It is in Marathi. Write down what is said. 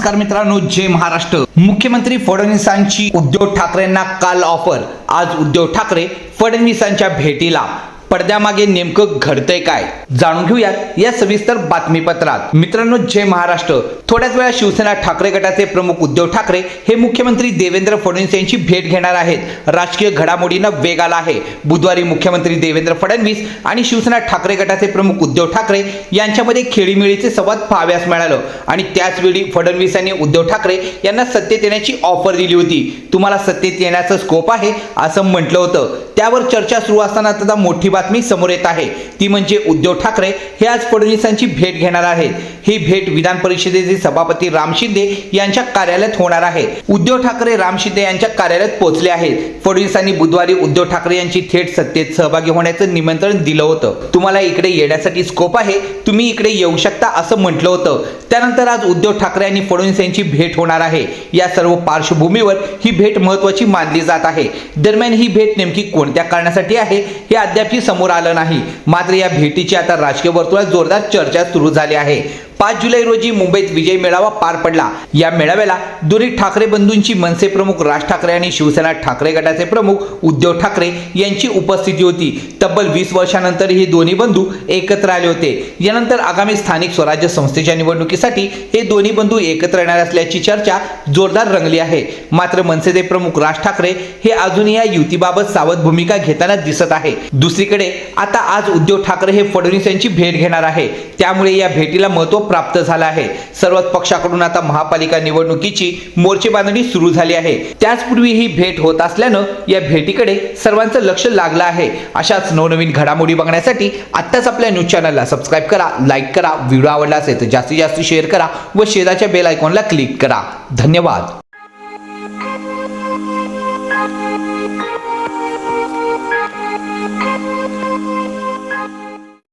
नमस्कार मित्रांनो जय महाराष्ट्र. मुख्यमंत्री फडणवीसांची उद्धव ठाकरेंना काल ऑफर आज उद्धव ठाकरे फडणवीसांच्या भेटीला. पडद्यामागे नेमकं घडतंय काय? जाणून घेऊयात या सविस्तर बातमीपत्रात. मित्रांनो जय महाराष्ट्र. थोड्याच वेळा शिवसेना ठाकरे गटाचे प्रमुख उद्धव ठाकरे हे मुख्यमंत्री देवेंद्र फडणवीस यांची भेट घेणार आहेत. राजकीय घडामोडींना वेग आला आहे. बुधवारी मुख्यमंत्री देवेंद्र फडणवीस आणि शिवसेना ठाकरे गटाचे प्रमुख उद्धव ठाकरे यांच्यामध्ये खेळीमेळीचे संवाद पाहाव्यास मिळालं. आणि त्याच वेळी फडणवीस यांनी उद्धव ठाकरे यांना सत्तेत येण्याची ऑफर दिली होती. तुम्हाला सत्तेत येण्याचं स्कोप आहे असं म्हटलं होतं. त्यावर चर्चा सुरू असताना त्याचा मोठी बातमी समोर येत आहे. ती म्हणजे उद्धव ठाकरे हे आज फडणवीसांची भेट घेणार आहेत. ही भेट विधान परिषदेचे सभापती राम शिंदे यांच्या कार्यालयात होणार आहे. उद्धव ठाकरे राम शिंदे यांच्या कार्यालयात पोहोचले आहेत. फडणवीसांनी बुधवारी उद्धव ठाकरे यांची थेट सत्तेत सहभागी होण्याचं निमंत्रण दिलं होतं. तुम्हाला इकडे येण्यासाठी स्कोप आहे. तुम्ही इकडे येऊ शकता असं म्हटलं होतं. त्यानंतर आज उद्धव ठाकरे आणि फडणवीस यांची भेट होणार आहे. या सर्व पार्श्वभूमीवर ही भेट महत्वाची मानली जात आहे. दरम्यान ही भेट नेमकी कोणत्या कारणासाठी आहे हे अद्यापही समोर आलं नाही. मात्र या भेटीची आता राजकीय वर्तुळात जोरदार चर्चा सुरू झाली आहे. पाच जुलै रोजी मुंबईत विजय मेळावा पार पडला. या मेळाव्याला दोन्ही ठाकरे बंधूंची मनसे प्रमुख राज ठाकरे आणि शिवसेना ठाकरे गटाचे प्रमुख उद्धव ठाकरे यांची उपस्थिती होती. तब्बल वीस वर्षानंतर हे दोन्ही बंधू एकत्र आले होते. यानंतर आगामी स्थानिक स्वराज्य संस्थेच्या निवडणुकीसाठी हे दोन्ही बंधू एकत्र येणार असल्याची चर्चा जोरदार रंगली आहे. मात्र मनसेचे प्रमुख राज ठाकरे हे अजूनही या युतीबाबत सावध भूमिका घेताना दिसत आहे. दुसरीकडे आता आज उद्धव ठाकरे हे फडणवीस यांची भेट घेणार आहे. त्यामुळे या भेटीला महत्त्व प्राप्त झाला आहे. सर्वच पक्षाकडून आता महापालिका निवडणुकीची मोर्चे बांधणी सुरू झाली आहे. त्याचपूर्वी ही भेट होत असल्यानं या भेटीकडे सर्वांचं लक्ष लागलं आहे. अशाच नवनवीन घडामोडी बघण्यासाठी आत्ताच आपल्या न्यूज चॅनलला सबस्क्राईब करा लाईक करा व्हिडिओ आवडला असेल तर जास्तीत जास्त शेअर करा व शेजारच्या बेल आयकॉनला क्लिक करा. धन्यवाद.